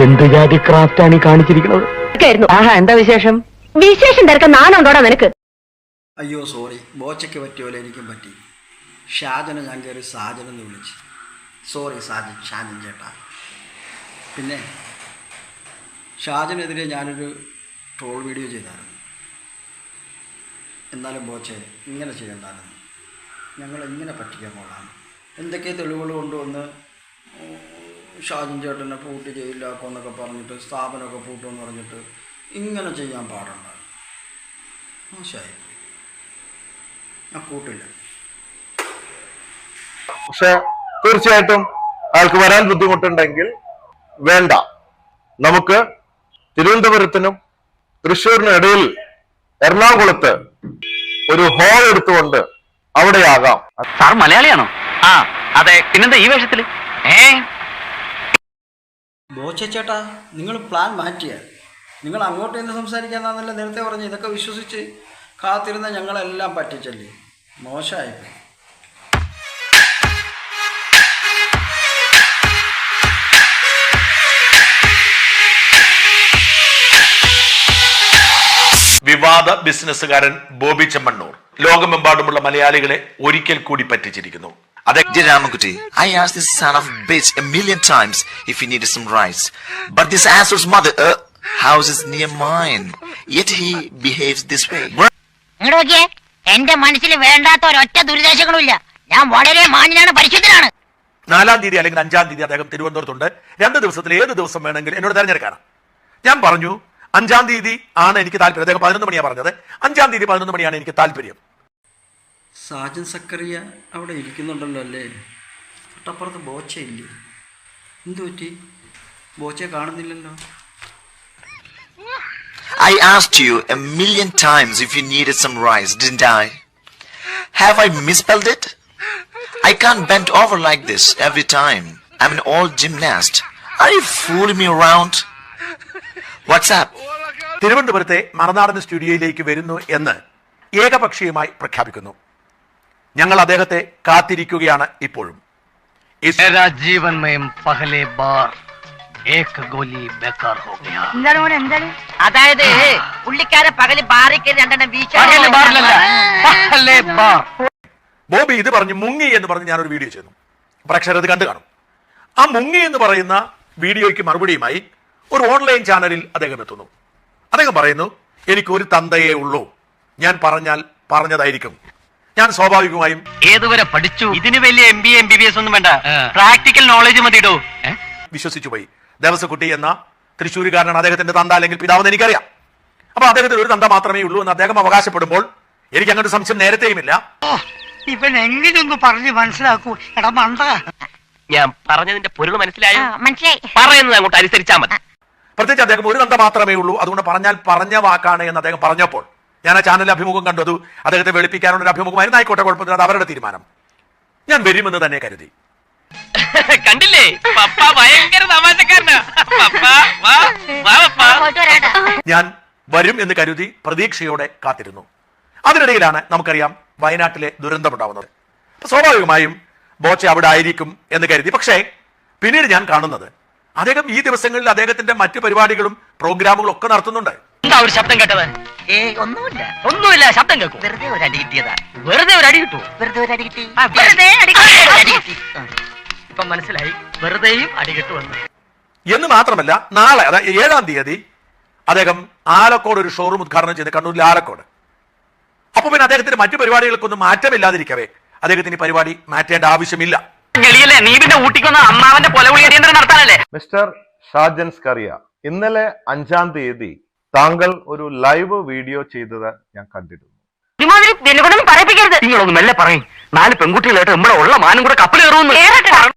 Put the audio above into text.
എന്ത് ജാതി ക്രാഫ്റ്റാണ് ഈ കാണിച്ചിരിക്കുന്നത്? ആഹാ എന്താ വിശേഷം? വിശേഷം തിരക്കാൻ നാനുണ്ടോടാ നിനക്ക്? അയ്യോ സോറി ബോച്ചയ്ക്ക് പറ്റിയോലെ എനിക്കും പറ്റി. ഷാജനെ ഞാൻ കയറി സാജൻ എന്ന് വിളിച്ച്. സോറി സാജൻ ഷാജൻ ചേട്ടാ. പിന്നെ ഷാജനെതിരെ ഞാനൊരു ട്രോൾ വീഡിയോ ചെയ്തായിരുന്നു. എന്നാലും ബോച്ചെ ഇങ്ങനെ ചെയ്യണ്ടായിരുന്നു. ഞങ്ങൾ ഇങ്ങനെ പറ്റിക്കാൻ കൊള്ളാം. എന്തൊക്കെ തെളിവുകൾ കൊണ്ടുവന്ന് ഷാജൻ ചേട്ടനെ പൂട്ടി ജയിലിലാക്കുമെന്നൊക്കെ പറഞ്ഞിട്ട് സ്ഥാപനമൊക്കെ പൂട്ടുമെന്ന് പറഞ്ഞിട്ട് ഇങ്ങനെ ചെയ്യാൻ പാടുണ്ട് മോശമായി ഞാൻ കൂട്ടില്ല പക്ഷെ തീർച്ചയായിട്ടും അയാൾക്ക് വരാൻ ബുദ്ധിമുട്ടുണ്ടെങ്കിൽ വേണ്ട. നമുക്ക് തിരുവനന്തപുരത്തിനും തൃശ്ശൂരിനും ഇടയിൽ എറണാകുളത്ത് ഒരു ഹോൾ എടുത്തുകൊണ്ട് അവിടെയാകാം. സാർ മലയാളിയാണോ? ആ അതെ. പിന്നെന്താ ഈ വേഷത്തിൽ? ഏ? ബോച്ച ചേട്ടാ നിങ്ങൾ പ്ലാൻ മാറ്റിയ. നിങ്ങൾ അങ്ങോട്ട് നിന്ന് സംസാരിക്കാന്നല്ല നേരത്തെ പറഞ്ഞു. ഇതൊക്കെ വിശ്വസിച്ച് കാത്തിരുന്ന ഞങ്ങളെല്ലാം പറ്റിച്ചല്ലേ. മോശമായിപ്പോയി. വിവാദ ബിസിനസ്സുകാരൻ ബോബി ചെമ്മണ്ണൂർ ലോകമെമ്പാടുമുള്ള മലയാളികളെ ഒരിക്കൽ കൂടി പറ്റിച്ചിരിക്കുന്നു. അതെ Dear I as asked this of bitch a bitch times if you if he needed some rice. But this asshole's mother, uh, house is near mine. Yet he behaves this way. ഇങ്ങോട്ട് നോക്കിയേ. എന്റെ മനസ്സിൽ വേണ്ടാത്ത ഒരൊറ്റ ദുരിദേശങ്ങളും ഇല്ല ഞാൻ വളരെ മാന്യനാണ് പരിശുദ്ധനാണ്. നാലാം തീയതി അല്ലെങ്കിൽ അഞ്ചാം തീയതി അദ്ദേഹം തിരുവനന്തപുരത്തുണ്ട്. രണ്ട് ദിവസത്തിൽ ഏത് ദിവസം വേണമെങ്കിലും എന്നോട് തെരഞ്ഞെടുക്കാനാണ് ഞാൻ പറഞ്ഞു അഞ്ചാം തീയതി ആണ് എനിക്ക് താല്പര്യം. അദ്ദേഹം പതിനൊന്ന് മണിയാണ് പറഞ്ഞത്. അഞ്ചാം തീയതി പതിനൊന്ന് മണിയാണ് എനിക്ക് താല്പര്യം. സാജൻ സക്കറിയ അവിടെ ഇരിക്കുന്നുണ്ടല്ലോ അല്ലേ തൊട്ടപ്പുറത്ത് ബോച്ച ഇല്ലേ എന്തു പറ്റി ബോച്ചയെ കാണുന്നില്ലല്ലോ I asked you a million times if you needed some rice, didn't I? Have I misspelled it? I can't bend over like this every time. I'm an old gymnast. Are you fooling me around? What's up? തിരുവനന്തപുരത്തെ മറനാടൻ സ്റ്റുഡിയോയിലേക്ക് വരുന്നു എന്ന് ഏകപക്ഷീയമായി പ്രഖ്യാപിക്കുന്നു ഞങ്ങൾ അദ്ദേഹത്തെ കാത്തിരിക്കുകയാണ് ഇപ്പോഴും. Bar? അതായത് ബാറിക്ക് ബോബി ഇത് പറഞ്ഞു മുങ്ങി എന്ന് പറഞ്ഞ് ഞാനൊരു വീഡിയോ ചെയ്തു പ്രേക്ഷകർ അത് കണ്ടു കാണും. ആ മുങ്ങി എന്ന് പറയുന്ന വീഡിയോയ്ക്ക് മറുപടിയുമായി ഒരു ഓൺലൈൻ ചാനലിൽ അദ്ദേഹം എത്തുന്നു. അദ്ദേഹം പറയുന്നു എനിക്ക് ഒരു തന്തയേ ഉള്ളൂ. ഞാൻ പറഞ്ഞാൽ പറഞ്ഞതായിരിക്കും. ഞാൻ സ്വാഭാവികമായും ഏതുവരെ പഠിച്ചു? ഇതിന് വലിയ M B M B B S ഒന്നും വേണ്ട. പ്രാക്ടിക്കൽ നോളജ് മതിയിടോ വിശ്വസിച്ചു പോയി. ദേവസ്വക്കുട്ടി എന്ന തൃശ്ശൂരുകാരനാണ് അദ്ദേഹത്തിന്റെ തന്ത അല്ലെങ്കിൽ പിതാവെന്ന് എനിക്കറിയാം. അപ്പൊ അദ്ദേഹത്തിന് ഒരു തന്ത മാത്രമേ ഉള്ളൂ എന്ന് അദ്ദേഹം അവകാശപ്പെടുമ്പോൾ എനിക്ക് അങ്ങനത്തെ സംശയം നേരത്തെയുമില്ല. ഇവൻ എങ്ങനെയൊന്ന് പറഞ്ഞ് മനസ്സിലാക്കൂ? എടാ മണ്ട ഞാൻ പറഞ്ഞതിന്റെ പൊരുൾ മനസ്സിലായോ? മനസ്സിലായി. പറയുന്നത് അങ്ങോട്ട് അനുസരിച്ചാൽ മതി. പ്രത്യേകിച്ച് അദ്ദേഹം ഒരു തന്ത മാത്രമേ ഉള്ളൂ. അതുകൊണ്ട് പറഞ്ഞാൽ പറഞ്ഞ വാക്കാണ് എന്ന് അദ്ദേഹം പറഞ്ഞപ്പോൾ ഞാൻ ആ ചാനലിൽ അഭിമുഖം കണ്ടു. അത് അദ്ദേഹത്തെ വെളുപ്പിക്കാനുള്ള ഒരു അഭിമുഖമായിരുന്നു. ആയിക്കോട്ടെ കുഴപ്പമില്ല അത് അവരുടെ തീരുമാനം. ഞാൻ വരുമെന്ന് തന്നെ കരുതി. കണ്ടില്ലേ? പപ്പ ഭയങ്കര തമാശക്കാരനാ. പപ്പ വാ വാ പപ്പ. പോയിട്ട് ഞാൻ വരും എന്ന് കരുതി പ്രതീക്ഷയോടെ കാത്തിരുന്നു. അതിനിടയിലാണ് നമുക്കറിയാം വയനാട്ടിലെ ദുരന്തമുണ്ടാവുന്നത് സ്വാഭാവികമായും ബോച്ച അവിടെ ആയിരിക്കും എന്ന് കരുതി. പക്ഷേ പിന്നീട് ഞാൻ കാണുന്നത് അദ്ദേഹം ഈ ദിവസങ്ങളിൽ അദ്ദേഹത്തിന്റെ മറ്റു പരിപാടികളും പ്രോഗ്രാമുകളും ഒക്കെ നടത്തുന്നുണ്ട്. എന്താ ഒരു ശബ്ദം കേട്ടത്? ഏ ഒന്നുമില്ല. ഒന്നുമില്ല ശബ്ദം കേൾക്കും. വെറുതെ ഒരു അടി കിട്ടിയതാ. വെറുതെ ഒരു അടി കിട്ടൂ. വെറുതെ ഒരു അടി കിട്ടി. ആ, വെറുതെ അടി കിട്ടി. ഇപ്പൊ മനസ്സിലായി വെറുതെയും അടി കിട്ടുമെന്ന്. എന്ന് മാത്രമല്ല നാളെ അതായത് ഏഴാം തീയതി അദ്ദേഹം ആലക്കോട് ഒരു ഷോറൂം ഉദ്ഘാടനം ചെയ്ത് കണ്ണൂരിലെ ആലക്കോട്. അപ്പൊ പിന്നെ അദ്ദേഹത്തിന് മറ്റു പരിപാടികൾക്കൊന്നും മാറ്റമില്ലാതിരിക്കവേ. അദ്ദേഹത്തിന് ഈ പരിപാടി മാറ്റേണ്ട ആവശ്യമില്ല. ഗളിയല്ലേ നീ പിന്നെ ഊട്ടിക്കൊന്ന അമ്മാവന്റെ കൊലവിളി അടിയന്തരം നടത്താനല്ലേ? മിസ്റ്റർ ഷാജൻ സ്കറിയ ഇന്നലെ അഞ്ചാം തീയതി താങ്കൾ ഒരു ലൈവ് വീഡിയോ ചെയ്തത് ഞാൻ കണ്ടിരുന്നു. കൊണ്ടൊന്നും പറയിപ്പിക്കരുത്. നിങ്ങളൊന്ന് മെല്ലെ പറയും. നാല് പെൺകുട്ടികളായിട്ട് നമ്മുടെ ഉള്ള മാനം കൂടെ കപ്പൽ കയറുമെന്ന്. കേറട്ടെ.